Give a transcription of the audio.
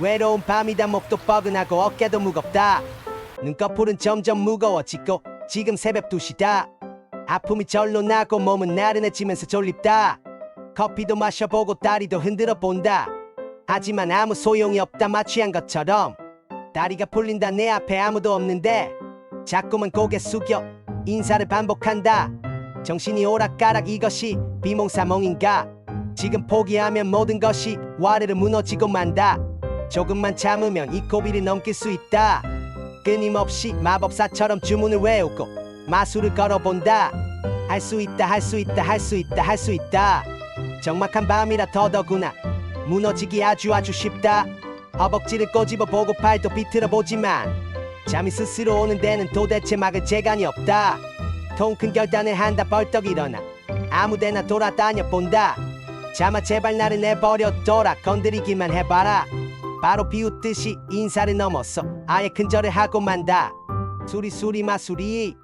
외로운 밤이다 목도 뻐근하고 어깨도 무겁다. 눈꺼풀은 점점 무거워지고 지금 새벽 2시다. 아픔이 절로 나고 몸은 나른해지면서 졸립다. 커피도 마셔보고 다리도 흔들어 본다. 하지만 아무 소용이 없다 마취한 것처럼. 다리가 풀린다 내 앞에 아무도 없는데. 자꾸만 고개 숙여 인사를 반복한다. 정신이 오락가락 이것이 비몽사몽인가? 지금 포기하면 모든 것이 와르르 무너지고 만다 조금만 참으면 이 고비를 넘길 수 있다. 끊임없이 마법사처럼 주문을 외우고 마술을 걸어본다. 할 수 있다 할 수 있다 할 수 있다 할 수 있다. 적막한 밤이라 더더구나 무너지기 아주 아주 쉽다. 허벅지를 꼬집어 보고 팔도 비틀어 보지만 잠이 스스로 오는 데는 도대체 막을 재간이 없다. 통 큰 결단을 한다 벌떡 일어나. 아무데나 돌아다녀 본다. 자마 제발 나를 내버려둬라. 건드리기만 해봐라 바로 비웃듯이 인사를 넘어서 아예 큰절을 하고 만다. 수리 수리 마수리